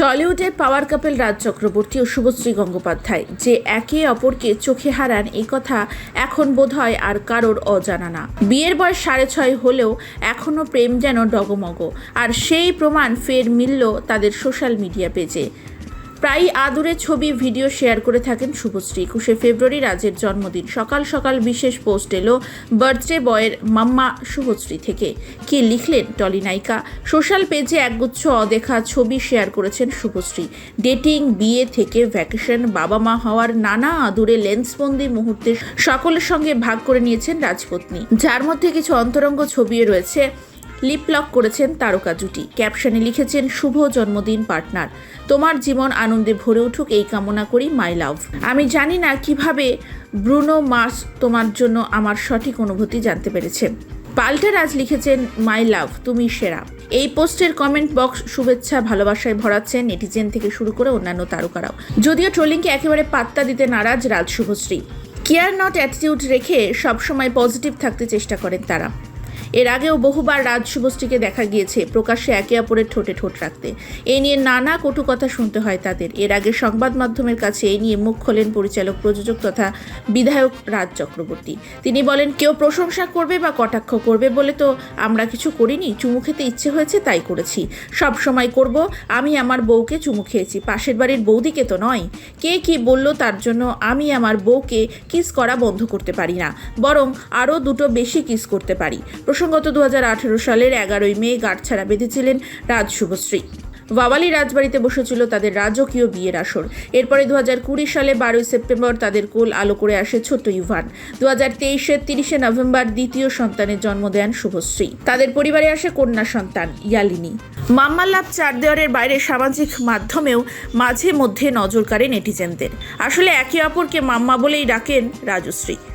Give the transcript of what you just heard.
টলিউডের power couple Raj Chakraborty ও শুভশ্রী গঙ্গোপাধ্যায়। যে একে অপরকে চোখে হারান, এই কথা এখন বোধহয় আর কারোর অজানা না। বিয়ের বয়স সাড়ে ছয় হলেও এখনও প্রেম যেন ডগমগ। আর সেই প্রমাণ ফের মিলল তাদের সোশ্যাল মিডিয়া পেজে। প্রায়ই আদুরে ছবি, ভিডিও শেয়ার করে থাকেন শুভশ্রী। একুশে ফেব্রুয়ারি রাজের জন্মদিন। সকাল সকাল বিশেষ পোস্ট এলো বার্থডে বয়ের মাম্মা শুভশ্রী থেকে। কি লিখলেন? টলি নায়িকা। সোশ্যাল পেজে একগুচ্ছ অদেখা ছবি শেয়ার করেছেন শুভশ্রী। ডেটিং, বিয়ে থেকে ভ্যাকেশন বাবা মা হওয়ার নানা আদুরে লেন্সবন্দি মুহূর্তে সকলের সঙ্গে ভাগ করে নিয়েছেন রাজপত্নী। যার মধ্যে কিছু অন্তরঙ্গ ছবিও রয়েছে। লিপলক করেছেন তারকা জুটি। ক্যাপশনে লিখেছেন, শুভ জন্মদিন, পার্টনার। তোমার জীবন আনন্দে ভরে উঠুক এই কামনা করি, মাই লাভ। আমি জানি না কীভাবে ব্রুনো মাস তোমার জন্য আমার সঠিক অনুভূতি জানতে পেরেছে। পাল্টে রাজ লিখেছেন, মাই লাভ, তুমি সেরা। এই পোস্টের কমেন্ট বক্স শুভেচ্ছা, ভালোবাসায় ভরাচ্ছেন নেটিজেন থেকে শুরু করে অন্যান্য তারকারাও। যদিও ট্রোলিংকে একেবারে পাত্তা দিতে নারাজ Raj Subhashree care not attitude রেখে সবসময় পজিটিভ থাকতে চেষ্টা করেন তারা। এর আগেও বহুবার রাজ শুভশ্রীকে দেখা গিয়েছে। প্রকাশ্যে একে অপরের ঠোঁটে ঠোঁট রাখতে। এ নিয়ে নানা কটু কথা শুনতে হয় তাদের। এর আগে সংবাদ মাধ্যমের কাছে এই নিয়ে মুখ খোলেন পরিচালক, প্রযোজক তথা বিধায়ক রাজ চক্রবর্তী। তিনি বলেন, কেউ প্রশংসা করবে বা কটাক্ষ করবে বলে তো আমরা কিছু করিনি। চুমু খেতে ইচ্ছে হয়েছে, তাই করেছি। সব সময় করব, আমি আমার বউকে চুমু খেয়েছি। পাশের বাড়ির বৌদিকে তো নয়। কে কি বলল তার জন্য আমি আমার বউকে কিস করা বন্ধ করতে পারি না। বরং আরও দুটো বেশি কিস করতে পারি। প্রসঙ্গত দু সালের এগারোই মে গাঁটছাড়া বেঁধেছিলেন রাজ শুভশ্রী। রাজবাড়িতে বসেছিল তাদের রাজকীয় বিয়ের আসর। এরপরে দু হাজার কুড়ি সালে বারোই সেপ্টেম্বর তাদের কোল আলো করে আসে ছোট্ট ইউভান দু হাজার তেইশের তিরিশে নভেম্বর দ্বিতীয় সন্তানের জন্ম দেন শুভশ্রী। তাদের পরিবারে আসে কন্যা সন্তান, ইয়ালিনী। মাম্মা লাভ চার দেওয়ারের বাইরে সামাজিক মাধ্যমেও মাঝে মধ্যে নজর কাড়ে নেটিজেনদের। আসলে একে অপরকে মাম্মা বলেই ডাকেন রাজশ্রী।